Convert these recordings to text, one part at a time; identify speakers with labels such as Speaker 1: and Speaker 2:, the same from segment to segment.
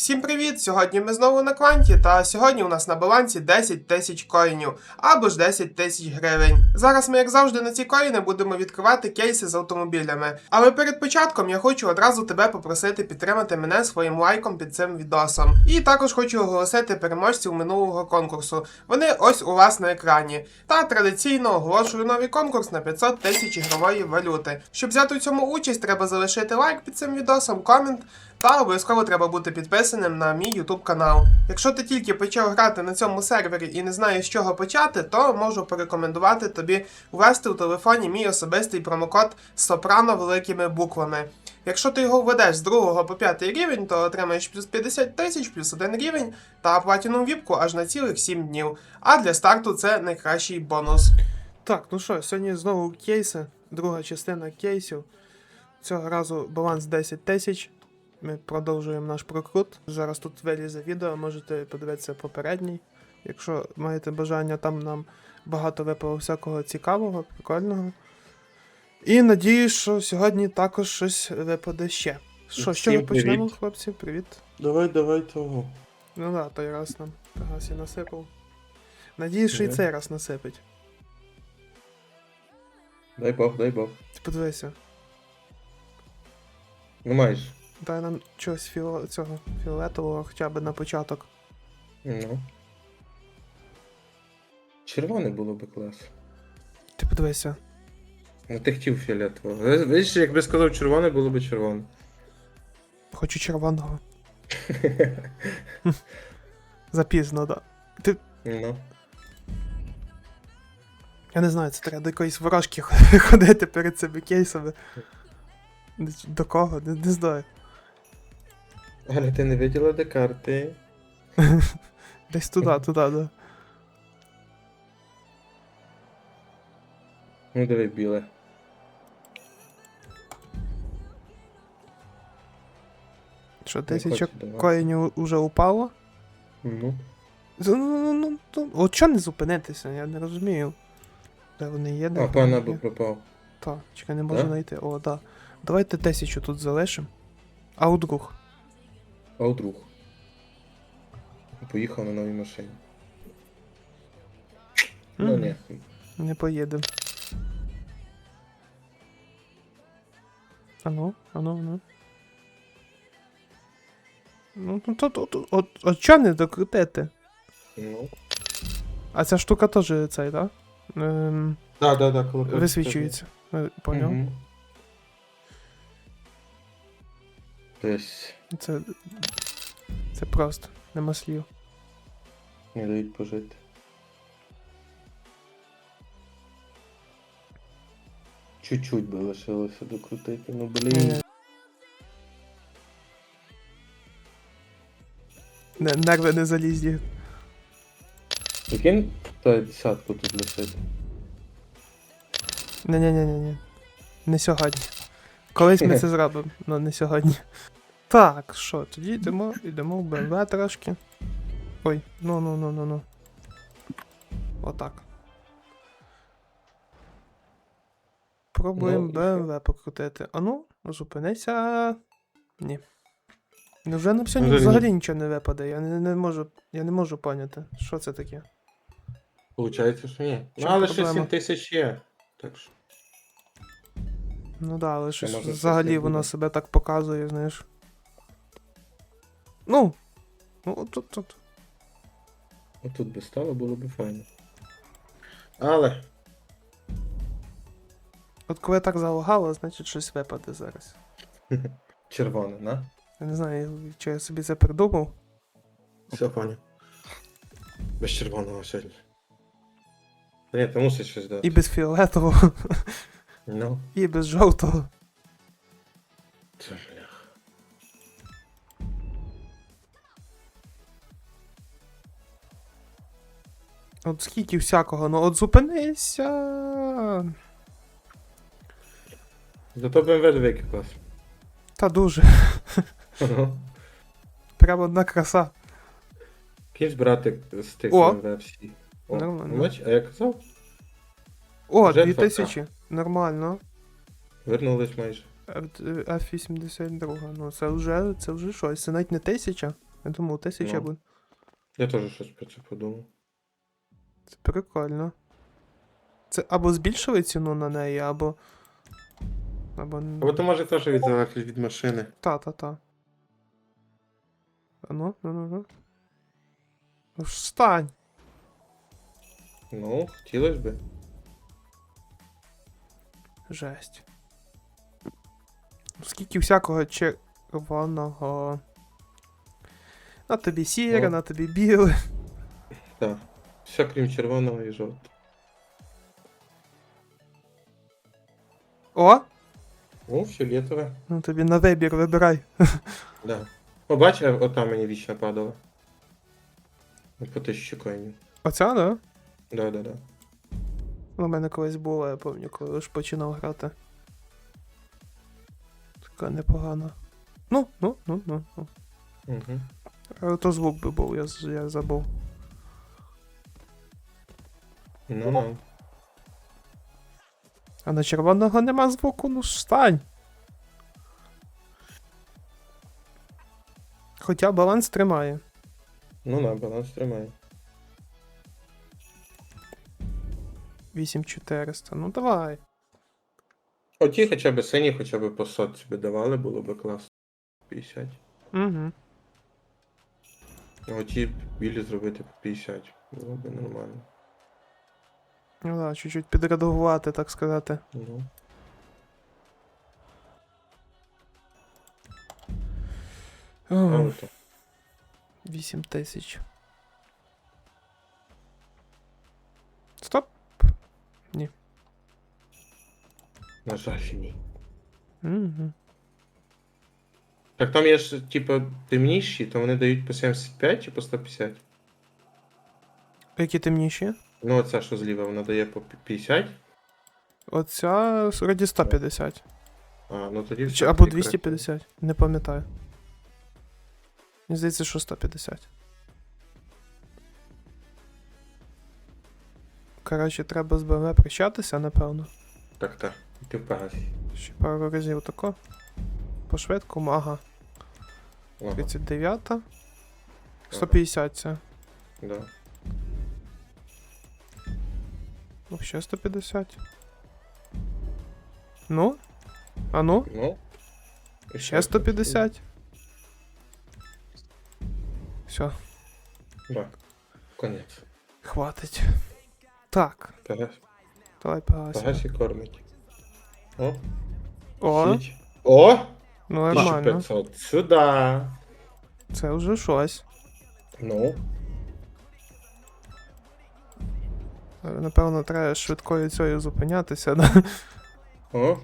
Speaker 1: Всім привіт! Сьогодні ми знову на кванті, та сьогодні у нас на балансі 10 тисяч коїнів або ж 10 тисяч гривень. Зараз ми, як завжди, на ці коїни будемо відкривати кейси з автомобілями. Але перед початком я хочу одразу тебе попросити підтримати мене своїм лайком під цим відосом. І також хочу оголосити переможців минулого конкурсу. Вони ось у вас на екрані. Та традиційно оголошую новий конкурс на 500 тисяч ігрової валюти. Щоб взяти у цьому участь, треба залишити лайк під цим відосом, комент. Та обов'язково треба бути підписаним на мій YouTube канал. Якщо ти тільки почав грати на цьому сервері і не знаєш з чого почати, то можу порекомендувати тобі ввести у телефоні мій особистий промокод Сопрано великими буквами. Якщо ти його введеш з 2 по 5 рівень, то отримаєш плюс 50 тисяч, плюс 1 рівень та платіну віпку аж на цілих 7 днів. А для старту це найкращий бонус. Так, ну що, сьогодні знову кейси, друга частина кейсів. Цього разу баланс 10 тисяч. Ми продовжуємо наш прокрут. Зараз тут вилізе відео, можете подивитися попередній. Якщо маєте бажання, там нам багато випало всякого цікавого, прикольного. І надіюсь, що сьогодні також щось випаде ще. Що, що ми почнемо, хлопці? Привіт.
Speaker 2: Давай, давай того.
Speaker 1: Ну да, той раз нам Пегасі насипав. Надіюсь, що і цей раз насипить.
Speaker 2: Дай Бог, дай Бог.
Speaker 1: Ти подивися,
Speaker 2: Ну майже.
Speaker 1: Дай нам чогось фіо... цього фіолетового хоча б на початок.
Speaker 2: Ну. Червоне було би клас.
Speaker 1: Ти подивися.
Speaker 2: Ну ти хотів фіолетового. Ви- Видиш, якби сказав червоне, було би червоне.
Speaker 1: Хочу червоного. Запізно, да. Ти.
Speaker 2: Ну.
Speaker 1: Я не знаю, це треба до якоїсь ворожки ходити перед цими кейсами. До кого? Не, не знаю.
Speaker 2: Але ти не виділа, де карти.
Speaker 1: Десь туди, туди, да.
Speaker 2: Ну диви біле.
Speaker 1: Що, тисяча
Speaker 2: хочу давати.
Speaker 1: коїнів уже упало?
Speaker 2: Ну.
Speaker 1: Ну, ну, ну, ну, от чого не зупинитися, я не розумію. Де вони є, де
Speaker 2: А, пан або пропав.
Speaker 1: Так, чекай, не можу
Speaker 2: Да?
Speaker 1: знайти. О, да. Давайте тисячу тут залишимо. А друг.
Speaker 2: А у друг. Поїхав на новій машині. Ну
Speaker 1: Мгм. Не поїдемо. Ану, ану, ану. Ну, ну то, то, то, от, от чого не докрутити?
Speaker 2: Ну.
Speaker 1: А ця штука теж цей, так? Да? Ем,
Speaker 2: Да, да, да, коли
Speaker 1: висвічується. Поняв?
Speaker 2: Угу. Десь
Speaker 1: Це. Це просто. Нема слів.
Speaker 2: не дають пожити. Чуть-чуть би лишилося докрутити, ну блін.
Speaker 1: Е. Не, нерви не залізні.
Speaker 2: Яким та десятку тут лишити?
Speaker 1: Ні-ні-ні-ні. Не сьогодні. Колись ми це зробимо, але не сьогодні. Так, що, тоді йдемо, йдемо в БМВ трошки. Ой, ну ну ну ну ну. Отак. Пробуємо
Speaker 2: Ну,
Speaker 1: БМВ покрутити. А ну, зупинися. Ні. Ну вже на сьогодні взагалі нічого не випаде. Я не, не можу. Я не можу поняти, що це таке.
Speaker 2: Получається, що ні. Ну, але ще
Speaker 1: проблема?
Speaker 2: 7 тисяч є. Так що.
Speaker 1: Ну да, але щось
Speaker 2: може,
Speaker 1: взагалі
Speaker 2: щось
Speaker 1: воно
Speaker 2: буде.
Speaker 1: себе так показує, знаєш. Ну. Ну, от тут, тут.
Speaker 2: Отут би стало, було б файно. Але.
Speaker 1: От коли так залагало, значить щось випаде зараз.
Speaker 2: Червоне, на?
Speaker 1: Я не знаю, чи я собі це придумав.
Speaker 2: Все, пані. Без червоного сьогодні. Та Ні, ти мусиш щось дати.
Speaker 1: І без фіолетового,
Speaker 2: Ну,
Speaker 1: і без жовтого.
Speaker 2: це.
Speaker 1: От скільки всякого, ну от зупинися.
Speaker 2: Зато BMW двійки клас.
Speaker 1: Та дуже.
Speaker 2: Ага.
Speaker 1: Прямо одна краса.
Speaker 2: Кінь збирати з тих
Speaker 1: О.
Speaker 2: Всі. О,
Speaker 1: Нормально.
Speaker 2: Бач, а я казав,
Speaker 1: О,
Speaker 2: Вже
Speaker 1: 2000. Нормально.
Speaker 2: вернулись майже.
Speaker 1: F82, ну це вже, це вже щось, це навіть не тисяча. Я думав, тисяча
Speaker 2: Ну.
Speaker 1: буде.
Speaker 2: Я теж щось про це подумав.
Speaker 1: Це прикольно. Це або збільшили ціну на неї, або. Або.
Speaker 2: Або то може теж від від машини.
Speaker 1: Та-та-та. А ну, ну, ну, ну. Ну Встань!
Speaker 2: Ну, хотілося би.
Speaker 1: Жесть. Ну, Скільки всякого червоного. На тобі сіре,
Speaker 2: Ну.
Speaker 1: на тобі біле.
Speaker 2: Так. Все крім червоного і жовтого.
Speaker 1: О!
Speaker 2: О, фіолетове.
Speaker 1: Ну тобі на вибір вибирай.
Speaker 2: Да. О, бач, а ота мені вічно падала. По тисячі коїнів.
Speaker 1: Оця, да?
Speaker 2: Да, да, да.
Speaker 1: У мене колись було, я пам'ятаю, коли лиш починав грати. Така непогана. Ну, ну, ну, ну. ну.
Speaker 2: Угу.
Speaker 1: Але то звук би був, я, я забув.
Speaker 2: Ну, ну.
Speaker 1: А на червоного нема звуку, ну ж стань. Хоча баланс тримає.
Speaker 2: Ну, на, баланс тримає.
Speaker 1: 8400. Ну давай.
Speaker 2: Оті хоча б сині, хоча б по сотці би давали, було б класно. 50.
Speaker 1: Угу.
Speaker 2: А оті білі зробити по 50. Було б нормально.
Speaker 1: Ну да, чуть-чуть підредагувати, так сказати.
Speaker 2: Ну. А
Speaker 1: О,
Speaker 2: ото.
Speaker 1: 8 тисяч. Стоп.
Speaker 2: На жаль, ні.
Speaker 1: Угу.
Speaker 2: Так там є ж, типу, темніші, то вони дають по 75 чи по 150?
Speaker 1: Які темніші?
Speaker 2: Ну, оця, що зліва, вона дає по 50.
Speaker 1: Оця раді 150.
Speaker 2: А, ну тоді
Speaker 1: Чи, або
Speaker 2: тоді
Speaker 1: 250. Не пам'ятаю. Мені здається, що 150. Коротше, треба з БМВ прощатися, напевно.
Speaker 2: Так, так. Ти в пагасі.
Speaker 1: Ще пару разів тако. По швидкому, ага.
Speaker 2: Ага,
Speaker 1: 39. 150 це.
Speaker 2: да.
Speaker 1: Ну, ще 150. Ну? А ну?
Speaker 2: Ну. і
Speaker 1: Ще 150. Все,
Speaker 2: Да. Конець.
Speaker 1: хватить. Так,
Speaker 2: Пагас.
Speaker 1: давай погасимо.
Speaker 2: Пагасі кормить. О.
Speaker 1: О,
Speaker 2: січ. О!
Speaker 1: ну нормально.
Speaker 2: 1500. Сюда.
Speaker 1: Це вже щось.
Speaker 2: Ну.
Speaker 1: Напевно, треба швидкою цією зупинятися, да?
Speaker 2: О.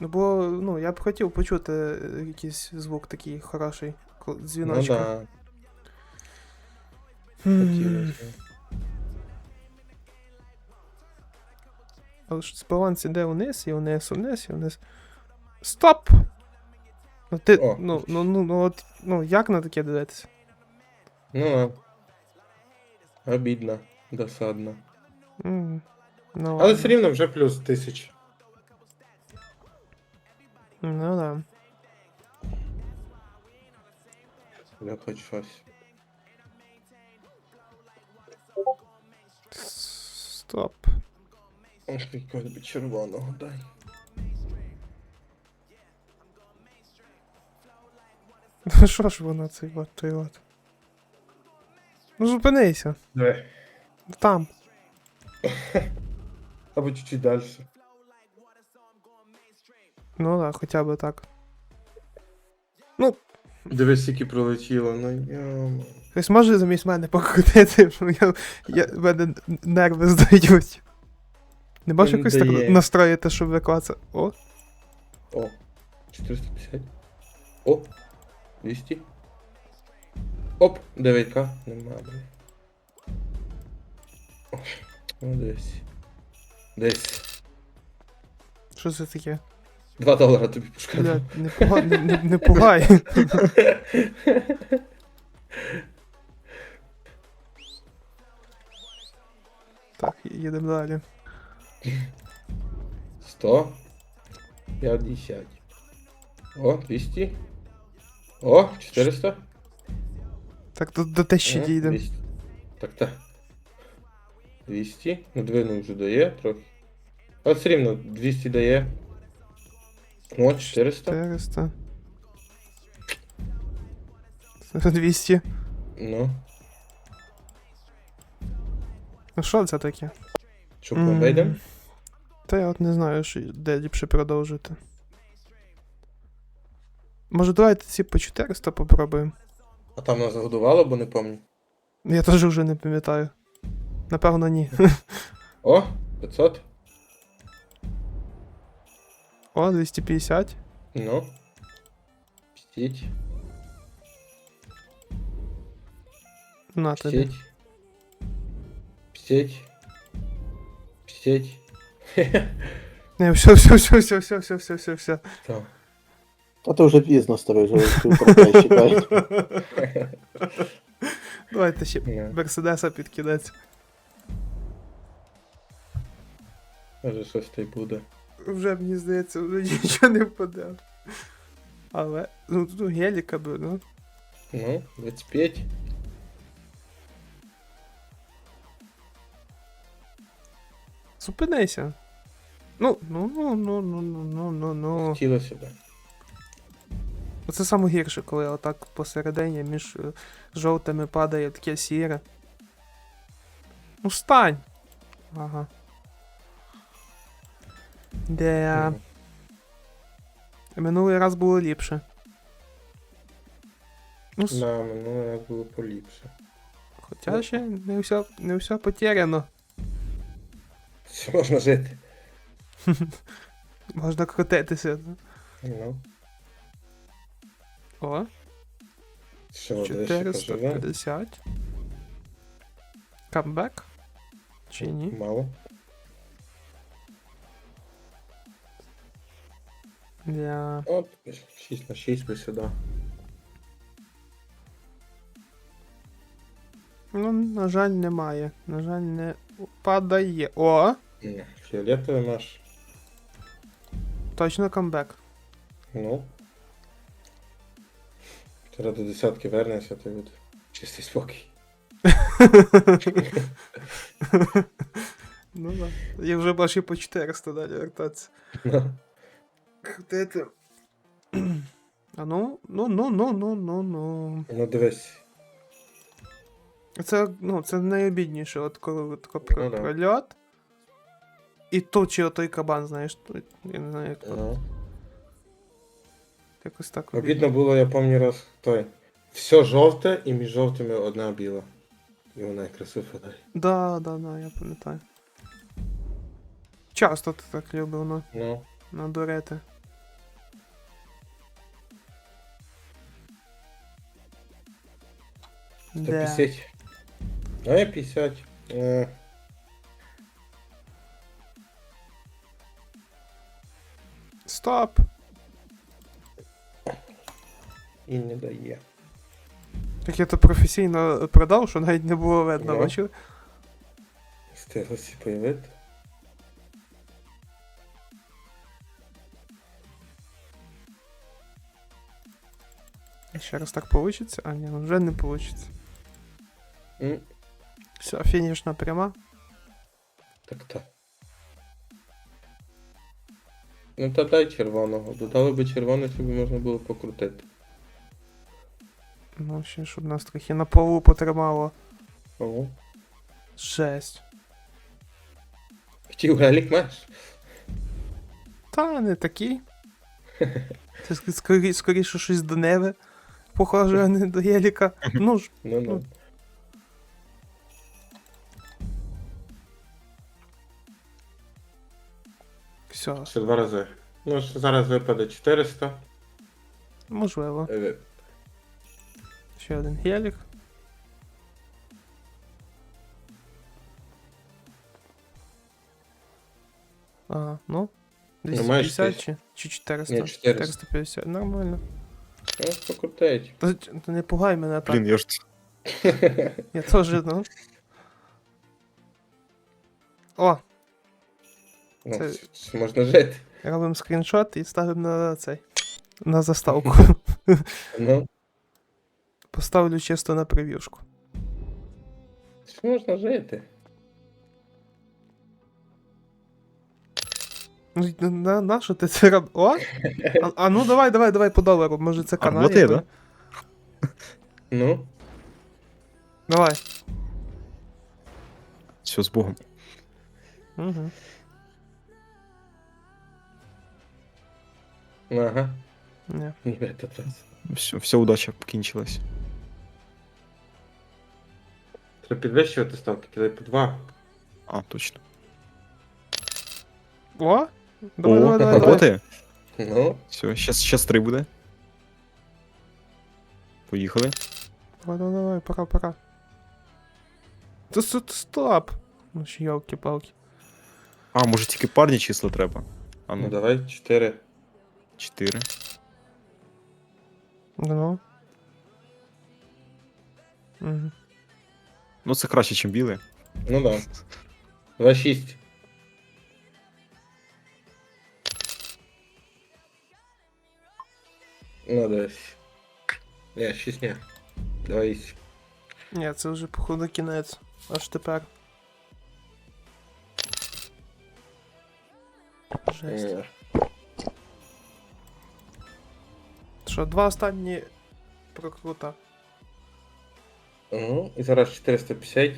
Speaker 1: Ну, бо, ну, я б хотів почути е, якийсь звук такий хороший. ко-
Speaker 2: Ну
Speaker 1: Дзвіночка.
Speaker 2: да.
Speaker 1: М,
Speaker 2: Хотілося.
Speaker 1: Але ж баланс іде вниз, і вниз, вниз, і вниз. Стоп! Ну ти.
Speaker 2: О.
Speaker 1: Ну, ну, ну, ну, от, ну, як на таке дивитися?
Speaker 2: Ну. Обідно. Досадно.
Speaker 1: М, Ну,
Speaker 2: Але
Speaker 1: ладно.
Speaker 2: все рівно вже плюс тисяч.
Speaker 1: Ну да.
Speaker 2: Я хоч щось.
Speaker 1: Стоп.
Speaker 2: Ох, якогось би червоного дай.
Speaker 1: Ну що ж воно цей от, той от. Ну зупинися.
Speaker 2: Давай.
Speaker 1: Там.
Speaker 2: Або чуть-чуть далі.
Speaker 1: Ну да, хоча б так.
Speaker 2: Дивись, скільки пролетіло, ну йома.
Speaker 1: Хтось може замість мене покрутити, я, я, в мене нерви здають. Не
Speaker 2: Він
Speaker 1: якось так настроїти, щоб виклацати. О,
Speaker 2: О, 450. О, 200. Оп, 9к. Нема, блин. О, Ну, десь. Десь.
Speaker 1: що це таке?
Speaker 2: 2 долара тобі пошкодив.
Speaker 1: Блядь, не, пуга... не, не, не пугай. Так, їдемо далі.
Speaker 2: 100. 50. О, 200. О, 400?
Speaker 1: Так тут до тисячі
Speaker 2: Ага,
Speaker 1: дійдемо.
Speaker 2: 200. Так, так. 200. Ну, двину вже дає трохи. А все рівно 200 дає. О, 400.
Speaker 1: 400. 200.
Speaker 2: Ну,
Speaker 1: Ну що це таке?
Speaker 2: Що план вийдемо?
Speaker 1: Та я от не знаю, що, де ліпше продовжити. Може, давайте ці по 400 попробуємо.
Speaker 2: А там нас годувало, бо не пам'ятаю.
Speaker 1: Я теж вже не пам'ятаю. Напевно, ні.
Speaker 2: О, 500.
Speaker 1: О, 250.
Speaker 2: Ну. 50.
Speaker 1: На тобі.
Speaker 2: 50. 50. 50.
Speaker 1: Не, все, все, все, все, все, все, все, все, все.
Speaker 2: Так.
Speaker 3: А то вже пізно старий, вже півтора чекають.
Speaker 1: Давайте ще
Speaker 2: Ні.
Speaker 1: Мерседеса під кінець.
Speaker 2: Може щось та й буде.
Speaker 1: Вже мені здається, вже нічого не впаде. Але, ну тут геліка би, ну.
Speaker 2: Ну, 25.
Speaker 1: Зупинися. Ну, ну, ну, ну, ну, ну, ну, ну, ну.
Speaker 2: Хотілося б.
Speaker 1: Оце саме гірше, коли отак посередині між е, жовтими падає таке сіре. Ну встань! Ага. Де.
Speaker 2: Мгм.
Speaker 1: Минулий раз було ліпше. Ну, с-
Speaker 2: Да, минулий раз було поліпше.
Speaker 1: хоча ще не все, не все потеряно.
Speaker 2: Ще можна жити.
Speaker 1: Можна крутитися.
Speaker 2: Ну,
Speaker 1: О,
Speaker 2: що ще поживе?
Speaker 1: 450. Камбек? Чи ні?
Speaker 2: Мало.
Speaker 1: Я...
Speaker 2: От, 6 на 6 би сюди.
Speaker 1: Ну, на жаль, немає. На жаль, не падає. О!
Speaker 2: Фіолетовий наш.
Speaker 1: Точно камбек.
Speaker 2: Ну. Зараз до десятки вернешся, то буде чистий спокій.
Speaker 1: ну да. Я вже бачу по 400 далі вертатися. Крутити. А ну, ну, ну, ну, ну, ну, ну.
Speaker 2: Ну дивись.
Speaker 1: Це, ну, це найобідніше, от коли тако про,
Speaker 2: Ну да.
Speaker 1: прольот. І тут чи отой кабан, знаєш, тут, я не знаю, як то.
Speaker 2: Ну.
Speaker 1: Якось так
Speaker 2: Обідно було, я пам'ятаю раз той. Все жовте і між жовтими одна біла. І вона якраз випадає.
Speaker 1: Да, да, да, я пам'ятаю. Часто ти так любив, ну,
Speaker 2: Ну.
Speaker 1: надурити.
Speaker 2: То
Speaker 1: Де?
Speaker 2: 50. А я 50. Е,
Speaker 1: Стоп!
Speaker 2: і не дає.
Speaker 1: Так я то професійно продав, що навіть не було видно,
Speaker 2: Ну.
Speaker 1: бачили?
Speaker 2: Встиглося появити.
Speaker 1: Ще раз так получиться? А, ні, ну вже не получиться.
Speaker 2: М,
Speaker 1: Все, фінішна пряма.
Speaker 2: Так так. Ну та дай червоного. Додали би червоного, щоб можна було покрутити.
Speaker 1: Ну, ще щоб нас трохи на полу потримало.
Speaker 2: Ого.
Speaker 1: Жесть.
Speaker 2: Хотів гелік маєш?
Speaker 1: Та не такий. Це ск- скорі, скоріше щось до неви. Похоже, а не до Єліка. Ну ж,
Speaker 2: Ну
Speaker 1: все,
Speaker 2: Ще два рази. Ну, зараз випаде 400.
Speaker 1: можливо.
Speaker 2: Е,
Speaker 1: Ще один гелік. Ага, ну.
Speaker 2: Ну,
Speaker 1: 250 чи, чи 400?
Speaker 2: Ні, 400.
Speaker 1: 450, нормально.
Speaker 2: Ну, покрутить.
Speaker 1: Та, та не пугай мене так.
Speaker 3: Блін, я ж
Speaker 1: Я теж, ну. О,
Speaker 2: Ну,
Speaker 1: Це-
Speaker 2: це... можна жити.
Speaker 1: робимо скріншот і ставимо на цей. На заставку.
Speaker 2: Ну,
Speaker 1: Поставлю чисто на прев'юшку.
Speaker 2: що можна жити?
Speaker 1: Ну, на, на, на що ти це роб... О? А, а ну давай, давай, давай по долару. Може це
Speaker 4: А,
Speaker 1: канал.
Speaker 4: работає, да?
Speaker 2: Ну,
Speaker 1: Давай.
Speaker 4: Все, з Богом.
Speaker 1: Угу.
Speaker 2: ага.
Speaker 1: Ні.
Speaker 2: Не в этот раз.
Speaker 4: Все, вся удача покінчилась.
Speaker 2: Треба підвищувати ставки, кидай по два.
Speaker 4: А, точно.
Speaker 1: О? Давай,
Speaker 4: О,
Speaker 1: давай, давай, давай.
Speaker 4: работає?
Speaker 2: Ну,
Speaker 4: Все, щас, щас три буде. Поїхали.
Speaker 1: Давай, давай, давай, пора, пора. Та с- стоп. Ну ж йолки-палки.
Speaker 4: А, може тільки парні числа треба. А
Speaker 2: ну
Speaker 4: ну,
Speaker 2: давай, чотири.
Speaker 4: чотири.
Speaker 1: Ну. Угу.
Speaker 4: Ну це краще, ніж біле.
Speaker 2: Ну да. Два шість. Ну десь. Не, шість не. Два вісім.
Speaker 1: Ні, це вже походу кінець. Аж тепер. Жесть.
Speaker 2: Ні.
Speaker 1: Що, два останні прокрута.
Speaker 2: Ну, і зараз 450.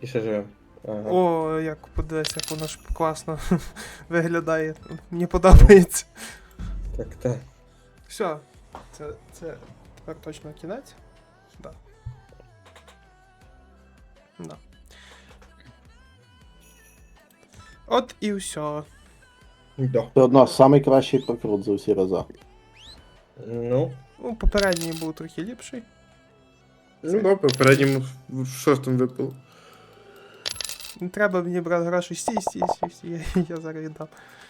Speaker 2: І ще живемо. Ага.
Speaker 1: О, як подивись, як воно ж класно виглядає. Мені подобається.
Speaker 2: Так, так.
Speaker 1: Все, це, це тепер точно кінець. Да. Да. От і все.
Speaker 2: Да.
Speaker 3: Це одно найкращий прокрут за всі рази.
Speaker 2: Ну.
Speaker 1: Ну, попередній був трохи ліпший.
Speaker 2: Ну да, попередньому в шостому випало.
Speaker 1: Не треба мені брати гроші стій, стій, стій, стій, я, я зараз віддам.